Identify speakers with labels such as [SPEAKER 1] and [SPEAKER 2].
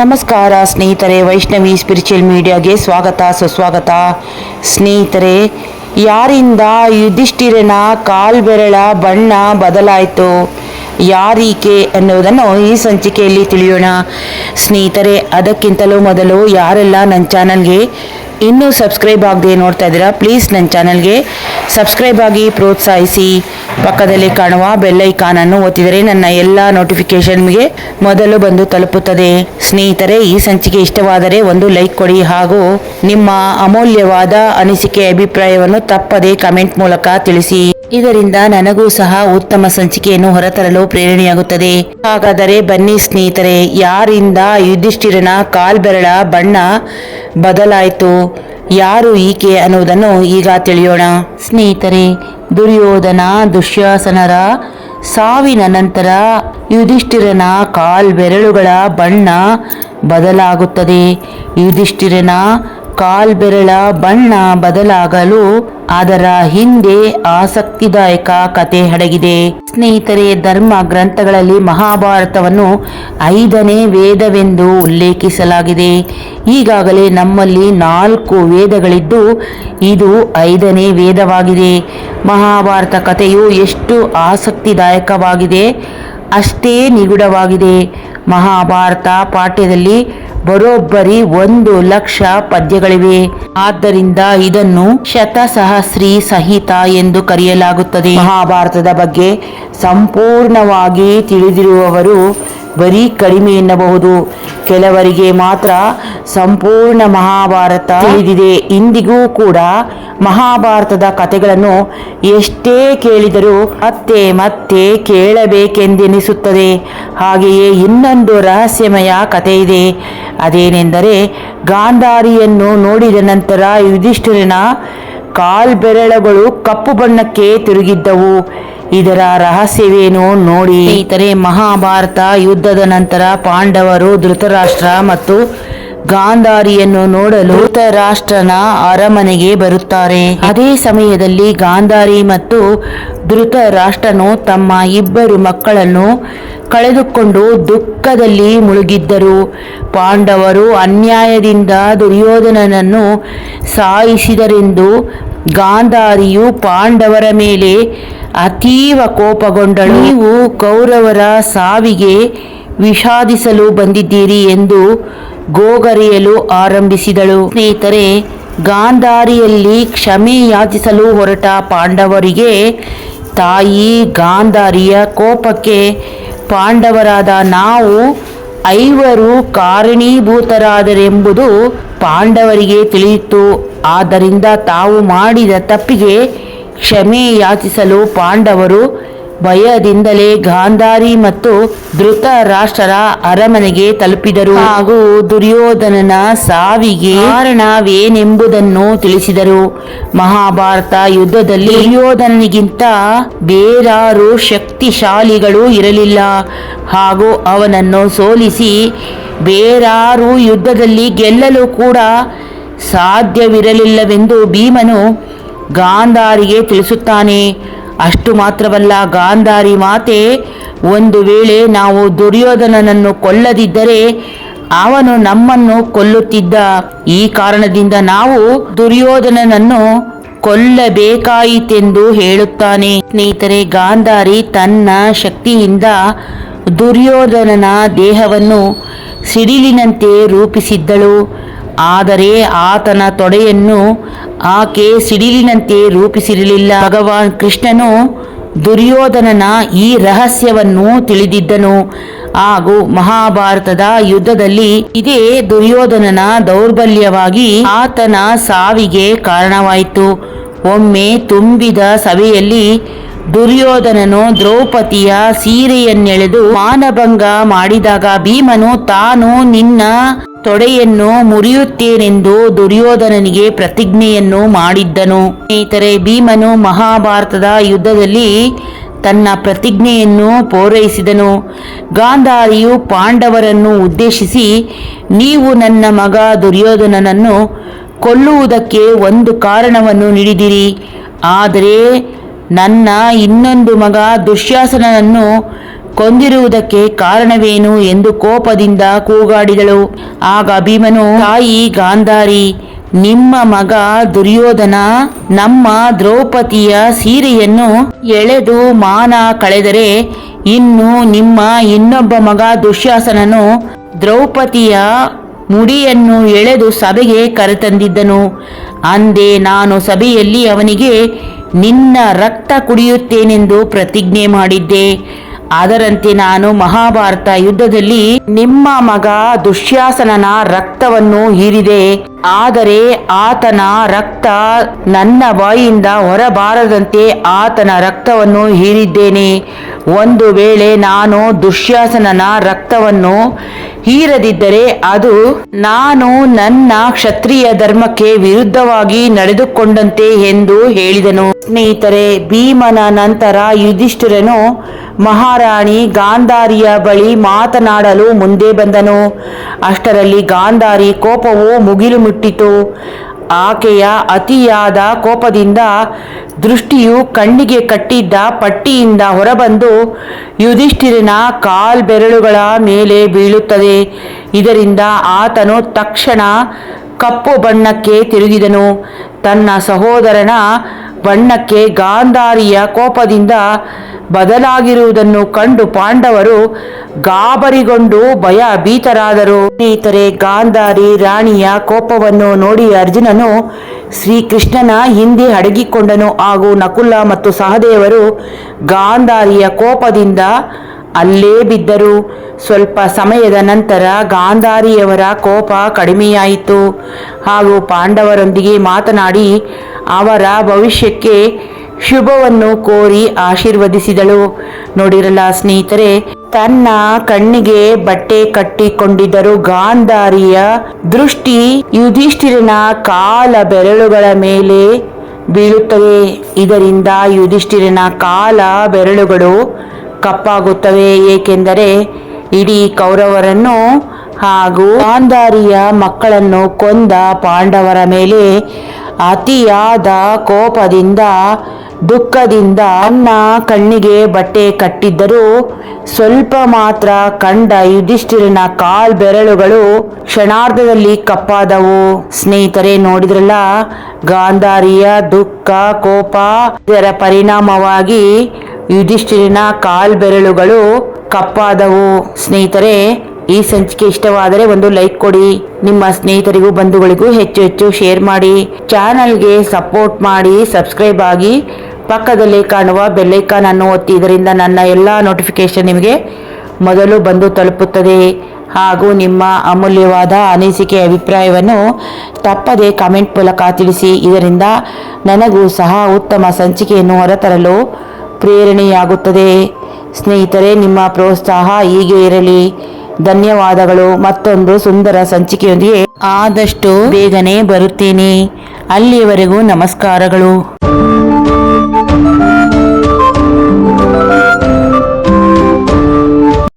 [SPEAKER 1] ನಮಸ್ಕಾರ ಸ್ನೇಹಿತರೆ, ವೈಷ್ಣವಿ ಸ್ಪಿರಿಚುವಲ್ ಮೀಡಿಯಾಗೆ ಸ್ವಾಗತ, ಸುಸ್ವಾಗತ. ಸ್ನೇಹಿತರೆ, ಯಾರಿಂದ ಯುಧಿಷ್ಠಿರನ ಕಾಲ್ಬೆರಳ ಬಣ್ಣ ಬದಲಾಯಿತು? ಯಾರೀಕೆ ಅನ್ನೋದನ್ನು ಈ ಸಂಚಿಕೆಯಲ್ಲಿ ತಿಳಿಯೋಣ. ಸ್ನೇಹಿತರೆ, ಅದಕ್ಕಿಂತಲೂ ಮೊದಲು ಯಾರೆಲ್ಲ ನನ್ನ ಚಾನಲ್ಗೆ ಇನ್ನೂ ಸಬ್ಸ್ಕ್ರೈಬ್ ಆಗದೆ ನೋಡ್ತಾ ಇದ್ದೀರಾ ಪ್ಲೀಸ್ ನನ್ನ ಚಾನಲ್ಗೆ ಸಬ್ಸ್ಕ್ರೈಬ್ ಆಗಿ ಪ್ರೋತ್ಸಾಹಿಸಿ. ಪಕ್ಕದಲ್ಲಿ ಕಾಣುವ ಬೆಲ್ ಐಕಾನನ್ನು ಒತ್ತಿದರೆ ನನ್ನ ಎಲ್ಲ ನೋಟಿಫಿಕೇಷನ್ಗೆ ಮೊದಲು ಬಂದು ತಲುಪುತ್ತದೆ. ಸ್ನೇಹಿತರೆ, ಈ ಸಂಚಿಕೆ ಇಷ್ಟವಾದರೆ ಒಂದು ಲೈಕ್ ಕೊಡಿ ಹಾಗೂ ನಿಮ್ಮ ಅಮೂಲ್ಯವಾದ ಅನಿಸಿಕೆ, ಅಭಿಪ್ರಾಯವನ್ನು ತಪ್ಪದೆ ಕಮೆಂಟ್ ಮೂಲಕ ತಿಳಿಸಿ. ಇದರಿಂದ ನನಗೂ ಸಹ ಉತ್ತಮ ಸಂಚಿಕೆಯನ್ನು ಹೊರತರಲು ಪ್ರೇರಣೆಯಾಗುತ್ತದೆ. ಹಾಗಾದರೆ ಬನ್ನಿ ಸ್ನೇಹಿತರೆ, ಯಾರಿಂದ ಯುಧಿಷ್ಠಿರನ ಕಾಲ್ಬೆರಳ ಬಣ್ಣ ಬದಲಾಯಿತು, ಯಾರು ಈಕೆ ಅನ್ನುವುದನ್ನು ಈಗ ತಿಳಿಯೋಣ. ಸ್ನೇಹಿತರೆ, ದುರ್ಯೋಧನ, ದುಶ್ಯಾಸನರ ಸಾವಿನ ನಂತರ ಯುಧಿಷ್ಠಿರನ ಕಾಲ್ಬೆರಳುಗಳ ಬಣ್ಣ ಬದಲಾಗುತ್ತದೆ. ಯುಧಿಷ್ಠಿರನ ಕಾಲ್ಬೆರಳ ಬಣ್ಣ ಬದಲಾಗಲು ಅದರ ಹಿಂದೆ ಆಸಕ್ತಿದಾಯಕ ಕತೆ ಅಡಗಿದೆ ಸ್ನೇಹಿತರೆ, ಧರ್ಮ ಗ್ರಂಥಗಳಲ್ಲಿ ಮಹಾಭಾರತವನ್ನು ಐದನೇ ವೇದವೆಂದು ಉಲ್ಲೇಖಿಸಲಾಗಿದೆ. ಈಗಾಗಲೇ ನಮ್ಮಲ್ಲಿ ನಾಲ್ಕು ವೇದಗಳಿದ್ದು, ಇದು ಐದನೇ ವೇದವಾಗಿದೆ. ಮಹಾಭಾರತ ಕಥೆಯು ಎಷ್ಟು ಆಸಕ್ತಿದಾಯಕವಾಗಿದೆ, ಅಷ್ಟೇ ನಿಗೂಢವಾಗಿದೆ. ಮಹಾಭಾರತ ಪಾಠ್ಯದಲ್ಲಿ ಬರೋಬ್ಬರಿ ಒಂದು ಲಕ್ಷ ಪದ್ಯಗಳಿವೆ. ಆದ್ದರಿಂದ ಇದನ್ನು ಶತಸಹಸ್ರಿ ಸಹಿತ ಎಂದು ಕರೆಯಲಾಗುತ್ತದೆ. ಮಹಾಭಾರತದ ಬಗ್ಗೆ ಸಂಪೂರ್ಣವಾಗಿ ತಿಳಿದಿರುವವರು ಬರೀ ಕಡಿಮೆ ಎನ್ನಬಹುದು. ಕೆಲವರಿಗೆ ಮಾತ್ರ ಸಂಪೂರ್ಣ ಮಹಾಭಾರತ ತಿಳಿದಿದೆ. ಇಂದಿಗೂ ಕೂಡ ಮಹಾಭಾರತದ ಕಥೆಗಳನ್ನು ಎಷ್ಟೇ ಕೇಳಿದರೂ ಮತ್ತೆ ಮತ್ತೆ ಕೇಳಬೇಕೆಂದೆನಿಸುತ್ತದೆ. ಹಾಗೆಯೇ ಇನ್ನೊಂದು ರಹಸ್ಯಮಯ ಕಥೆ ಇದೆ. ಅದೇನೆಂದರೆ ಗಾಂಧಾರಿಯನ್ನು ನೋಡಿದ ನಂತರ ಯುಧಿಷ್ಠಿರನ ಕಾಲ್ಬೆರಳುಗಳು ಕಪ್ಪು ಬಣ್ಣಕ್ಕೆ ತಿರುಗಿದ್ದವು. ಇದರ ರಹಸ್ಯವೇನು ನೋಡಿ. ಇತರೆ ಮಹಾಭಾರತ ಯುದ್ಧದ ನಂತರ ಪಾಂಡವರು ಧೃತರಾಷ್ಟ್ರ ಮತ್ತು ಗಾಂಧಾರಿಯನ್ನು ನೋಡಲು ಧೃತರಾಷ್ಟ್ರನ ಅರಮನೆಗೆ ಬರುತ್ತಾರೆ. ಅದೇ ಸಮಯದಲ್ಲಿ ಗಾಂಧಾರಿ ಮತ್ತು ಧೃತರಾಷ್ಟ್ರನು ತಮ್ಮ ಇಬ್ಬರು ಮಕ್ಕಳನ್ನು ಕಳೆದುಕೊಂಡು ದುಃಖದಲ್ಲಿ ಮುಳುಗಿದ್ದರು. ಪಾಂಡವರು ಅನ್ಯಾಯದಿಂದ ದುರ್ಯೋಧನನನ್ನು ಸಾಯಿಸಿದರೆಂದು ಗಾಂಧಾರಿಯು ಪಾಂಡವರ ಮೇಲೆ ಅತೀವ ಕೋಪಗೊಂಡಳು. ನೀವು ಕೌರವರ ಸಾವಿಗೆ ವಿಷಾದಿಸಲು ಬಂದಿದ್ದೀರಿ ಎಂದು ಗೋಗರೆಯಲು ಆರಂಭಿಸಿದಳು. ಸ್ನೇಹಿತರೆ, ಗಾಂಧಾರಿಯಲ್ಲಿ ಕ್ಷಮೆ ಯಾಚಿಸಲು ಹೊರಟ ಪಾಂಡವರಿಗೆ ತಾಯಿ ಗಾಂಧಾರಿಯ ಕೋಪಕ್ಕೆ ಪಾಂಡವರಾದ ನಾವು ಐವರು ಕಾರಣೀಭೂತರಾದರೆಂಬುದು ಪಾಂಡವರಿಗೆ ತಿಳಿಯಿತು. ಆದ್ದರಿಂದ ತಾವು ಮಾಡಿದ ತಪ್ಪಿಗೆ ಕ್ಷಮೆ ಯಾಚಿಸಲು ಪಾಂಡವರು ಭಯದಿಂದಲೇ ಗಾಂಧಾರಿ ಮತ್ತು ಧೃತರಾಷ್ಟ್ರರ ಅರಮನೆಗೆ ತಲುಪಿದರು. ಹಾಗೂ ದುರ್ಯೋಧನನ ಸಾವಿಗೆ ಕಾರಣವೇನೆಂಬುದನ್ನು ತಿಳಿಸಿದರು. ಮಹಾಭಾರತ ಯುದ್ಧದಲ್ಲಿ ದುರ್ಯೋಧನನಿಗಿಂತ ಬೇರಾರು ಶಕ್ತಿಶಾಲಿಗಳು ಇರಲಿಲ್ಲ. ಹಾಗೂ ಅವನನ್ನು ಸೋಲಿಸಿ ಬೇರಾರು ಯುದ್ಧದಲ್ಲಿ ಗೆಲ್ಲಲು ಕೂಡ ಸಾಧ್ಯವಿರಲಿಲ್ಲವೆಂದು ಭೀಮನು ಗಾಂಧಾರಿಗೆ ತಿಳಿಸುತ್ತಾನೆ. ಅಷ್ಟು ಮಾತ್ರವಲ್ಲ, ಗಾಂಧಾರಿ ಮಾತೆ, ಒಂದು ವೇಳೆ ನಾವು ದುರ್ಯೋಧನನನ್ನು ಕೊಲ್ಲದಿದ್ದರೆ ಅವನು ನಮ್ಮನ್ನು ಕೊಲ್ಲುತ್ತಿದ್ದ. ಈ ಕಾರಣದಿಂದ ನಾವು ದುರ್ಯೋಧನನನ್ನು ಕೊಲ್ಲಬೇಕಾಯಿತೆಂದು ಹೇಳುತ್ತಾನೆ. ಸ್ನೇಹಿತರೆ, ಗಾಂಧಾರಿ ತನ್ನ ಶಕ್ತಿಯಿಂದ ದುರ್ಯೋಧನನ ದೇಹವನ್ನು ಸಿಡಿಲಿನಂತೆ ರೂಪಿಸಿದ್ದಳು. ಆದರೆ ಆತನ ತೊಡೆಯನ್ನು ಆಕೆ ಸಿಡಿಲಿನಂತೆ ರೂಪಿಸಿರಲಿಲ್ಲ. ಭಗವಾನ್ ಕೃಷ್ಣನು ದುರ್ಯೋಧನನ ಈ ರಹಸ್ಯವನ್ನು ತಿಳಿದಿದ್ದನು. ಹಾಗೂ ಮಹಾಭಾರತದ ಯುದ್ಧದಲ್ಲಿ ಇದೇ ದುರ್ಯೋಧನನ ದೌರ್ಬಲ್ಯವಾಗಿ ಆತನ ಸಾವಿಗೆ ಕಾರಣವಾಯಿತು. ಒಮ್ಮೆ ತುಂಬಿದ ಸಭೆಯಲ್ಲಿ ದುರ್ಯೋಧನನು ದ್ರೌಪದಿಯ ಸೀರೆಯನ್ನೆಳೆದು ಮಾನಭಂಗ ಮಾಡಿದಾಗ ಭೀಮನು, ತಾನು ನಿನ್ನ ತೊಡೆಯನ್ನು ಮುರಿಯುತ್ತೇನೆಂದು ದುರ್ಯೋಧನನಿಗೆ ಪ್ರತಿಜ್ಞೆಯನ್ನು ಮಾಡಿದ್ದನು. ಸ್ನೇಹಿತರೆ, ಭೀಮನು ಮಹಾಭಾರತದ ಯುದ್ಧದಲ್ಲಿ ತನ್ನ ಪ್ರತಿಜ್ಞೆಯನ್ನು ಪೂರೈಸಿದನು. ಗಾಂಧಾರಿಯು ಪಾಂಡವರನ್ನು ಉದ್ದೇಶಿಸಿ, ನೀವು ನನ್ನ ಮಗ ದುರ್ಯೋಧನನನ್ನು ಕೊಲ್ಲುವುದಕ್ಕೆ ಒಂದು ಕಾರಣವನ್ನು ನೀಡಿದಿರಿ. ಆದರೆ ನನ್ನ ಇನ್ನೊಂದು ಮಗ ದುಶ್ಯಾಸನನನ್ನು ಕೊಂದಿರುವುದಕ್ಕೆ ಕಾರಣವೇನು ಎಂದು ಕೋಪದಿಂದ ಕೂಗಾಡಿದಳು. ಆಗ ಭೀಮನು, ತಾಯಿ ಗಾಂಧಾರಿ, ನಿಮ್ಮ ಮಗ ದುರ್ಯೋಧನ ನಮ್ಮ ದ್ರೌಪದಿಯ ಸೀರೆಯನ್ನು ಎಳೆದು ಮಾನ ಕಳೆದರೆ ಇನ್ನು ನಿಮ್ಮ ಇನ್ನೊಬ್ಬ ಮಗ ದುಶ್ಯಾಸನನು ದ್ರೌಪದಿಯ ಮುಡಿಯನ್ನು ಎಳೆದು ಸಭೆಗೆ ಕರೆತಂದಿದ್ದನು. ಅಂದೇ ನಾನು ಸಭೆಯಲ್ಲಿ ಅವನಿಗೆ ನಿನ್ನ ರಕ್ತ ಕುಡಿಯುತ್ತೇನೆಂದು ಪ್ರತಿಜ್ಞೆ ಮಾಡಿದ್ದೆ. ಅದರಂತೆ ನಾನು ಮಹಾಭಾರತ ಯುದ್ಧದಲ್ಲಿ ನಿಮ್ಮ ಮಗ ದುಶ್ಯಾಸನನ ರಕ್ತವನ್ನು ಹೀರಿದೆ. ಆದರೆ ಆತನ ರಕ್ತ ನನ್ನ ಬಾಯಿಯಿಂದ ಹೊರಬಾರದಂತೆ ಆತನ ರಕ್ತವನ್ನು ಹೀರಿದ್ದೇನೆ. ಒಂದು ವೇಳೆ ನಾನು ದುಶ್ಯಾಸನನ ರಕ್ತವನ್ನು ಹೀರದಿದ್ದರೆ ಅದು ನಾನು ನನ್ನ ಕ್ಷತ್ರಿಯ ಧರ್ಮಕ್ಕೆ ವಿರುದ್ಧವಾಗಿ ನಡೆದುಕೊಂಡಂತೆ ಎಂದು ಹೇಳಿದನು. ಸ್ನೇಹಿತರೆ, ಭೀಮನ ನಂತರ ಯುಧಿಷ್ಠಿರನು ಮಹಾರಾಣಿ ಗಾಂಧಾರಿಯ ಬಳಿ ಮಾತನಾಡಲು ಮುಂದೆ ಬಂದನು. ಅಷ್ಟರಲ್ಲಿ ಗಾಂಧಾರಿ ಕೋಪವು ಮುಗಿಲು ಮುಟ್ಟಿತು ಆಕೆಯ ಅತಿಯಾದ ಕೋಪದಿಂದ ದೃಷ್ಟಿಯು ಕಣ್ಣಿಗೆ ಕಟ್ಟಿದ್ದ ಪಟ್ಟಿಯಿಂದ ಹೊರಬಂದು ಯುಧಿಷ್ಠಿರನ ಕಾಲ್ಬೆರಳುಗಳ ಮೇಲೆ ಬೀಳುತ್ತದೆ. ಇದರಿಂದ ಆತನು ತಕ್ಷಣ ಕಪ್ಪು ಬಣ್ಣಕ್ಕೆ ತಿರುಗಿದನು. ತನ್ನ ಸಹೋದರನ ಬಣ್ಣಕ್ಕೆ ಗಾಂಧಾರಿಯ ಕೋಪದಿಂದ ಬದಲಾಗಿರುವುದನ್ನು ಕಂಡು ಪಾಂಡವರು ಗಾಬರಿಗೊಂಡು ಭಯ ಭೀತರಾದರು. ಸ್ನೇಹಿತರೆ, ಗಾಂಧಾರಿ ರಾಣಿಯ ಕೋಪವನ್ನು ನೋಡಿ ಅರ್ಜುನನು ಶ್ರೀಕೃಷ್ಣನ ಹಿಂದೆ ಅಡಗಿಕೊಂಡನು. ಹಾಗೂ ನಕುಲ ಮತ್ತು ಸಹದೇವರು ಗಾಂಧಾರಿಯ ಕೋಪದಿಂದ ಅಲ್ಲೇ ಬಿದ್ದರು. ಸ್ವಲ್ಪ ಸಮಯದ ನಂತರ ಗಾಂಧಾರಿಯವರ ಕೋಪ ಕಡಿಮೆಯಾಯಿತು. ಹಾಗೂ ಪಾಂಡವರೊಂದಿಗೆ ಮಾತನಾಡಿ ಅವರ ಭವಿಷ್ಯಕ್ಕೆ ಶುಭವನ್ನು ಕೋರಿ ಆಶೀರ್ವದಿಸಿದಳು. ನೋಡಿರಲ್ಲ ಸ್ನೇಹಿತರೆ, ತನ್ನ ಕಣ್ಣಿಗೆ ಬಟ್ಟೆ ಕಟ್ಟಿಕೊಂಡಿದ್ದರು ಗಾಂಧಾರಿಯ ದೃಷ್ಟಿ ಯುಧಿಷ್ಠಿರನ ಕಾಲ ಬೆರಳುಗಳ ಮೇಲೆ ಬೀಳುತ್ತವೆ. ಇದರಿಂದ ಯುಧಿಷ್ಠಿರನ ಕಾಲ ಬೆರಳುಗಳು ಕಪ್ಪಾಗುತ್ತವೆ. ಏಕೆಂದರೆ ಇಡೀ ಕೌರವರನ್ನು ಹಾಗೂ ಗಾಂಧಾರಿಯ ಮಕ್ಕಳನ್ನು ಕೊಂದ ಪಾಂಡವರ ಮೇಲೆ ಅತಿಯಾದ ಕೋಪದಿಂದ ದುಃಖದಿಂದ ಅನ್ನ ಕಣ್ಣಿಗೆ ಬಟ್ಟೆ ಕಟ್ಟಿದ್ದರೂ. ಸ್ವಲ್ಪ ಮಾತ್ರ ಕಂಡ ಯುಧಿಷ್ಠಿರನ ಕಾಲ್ ಬೆರಳುಗಳು ಕ್ಷಣಾರ್ಧದಲ್ಲಿ ಕಪ್ಪಾದವು. ಸ್ನೇಹಿತರೆ ನೋಡಿದ್ರಲ್ಲ, ಗಾಂಧಾರಿಯ ದುಃಖ, ಕೋಪ, ಇದರ ಪರಿಣಾಮವಾಗಿ ಯುಧಿಷ್ಠಿರನ ಕಾಲ್ ಬೆರಳುಗಳು ಕಪ್ಪಾದವು. ಸ್ನೇಹಿತರೆ, ಈ ಸಂಚಿಕೆ ಇಷ್ಟವಾದರೆ ಒಂದು ಲೈಕ್ ಕೊಡಿ. ನಿಮ್ಮ ಸ್ನೇಹಿತರಿಗೂ ಬಂಧುಗಳಿಗೂ ಹೆಚ್ಚು ಹೆಚ್ಚು ಶೇರ್ ಮಾಡಿ. ಚಾನಲ್ಗೆ ಸಪೋರ್ಟ್ ಮಾಡಿ, ಸಬ್ಸ್ಕ್ರೈಬ್ ಆಗಿ ಪಕ್ಕದಲ್ಲಿ ಕಾಣುವ ಬೆಲ್ಲೈಕಾನ್ ಅನ್ನು ಒತ್ತಿ ಇದರಿಂದ ನನ್ನ ಎಲ್ಲ ನೋಟಿಫಿಕೇಶನ್ ನಿಮಗೆ ಮೊದಲು ಬಂದು ತಲುಪುತ್ತದೆ. ಹಾಗೂ ನಿಮ್ಮ ಅಮೂಲ್ಯವಾದ ಅನಿಸಿಕೆ ಅಭಿಪ್ರಾಯವನ್ನು ತಪ್ಪದೆ ಕಾಮೆಂಟ್ ಮೂಲಕ ತಿಳಿಸಿ. ಇದರಿಂದ ನನಗೂ ಸಹ ಉತ್ತಮ ಸಂಚಿಕೆಯನ್ನು ಹೊರತರಲು ಪ್ರೇರಣೆಯಾಗುತ್ತದೆ. ಸ್ನೇಹಿತರೆ, ನಿಮ್ಮ ಪ್ರೋತ್ಸಾಹ ಹೀಗೆ ಇರಲಿ. ಧನ್ಯವಾದಗಳು. ಮತ್ತೊಂದು ಸುಂದರ ಸಂಚಿಕೆಯೊಂದಿಗೆ ಆದಷ್ಟು ಬೇಗನೆ ಬರುತ್ತೇನೆ. ಅಲ್ಲಿಯವರೆಗೂ ನಮಸ್ಕಾರಗಳು.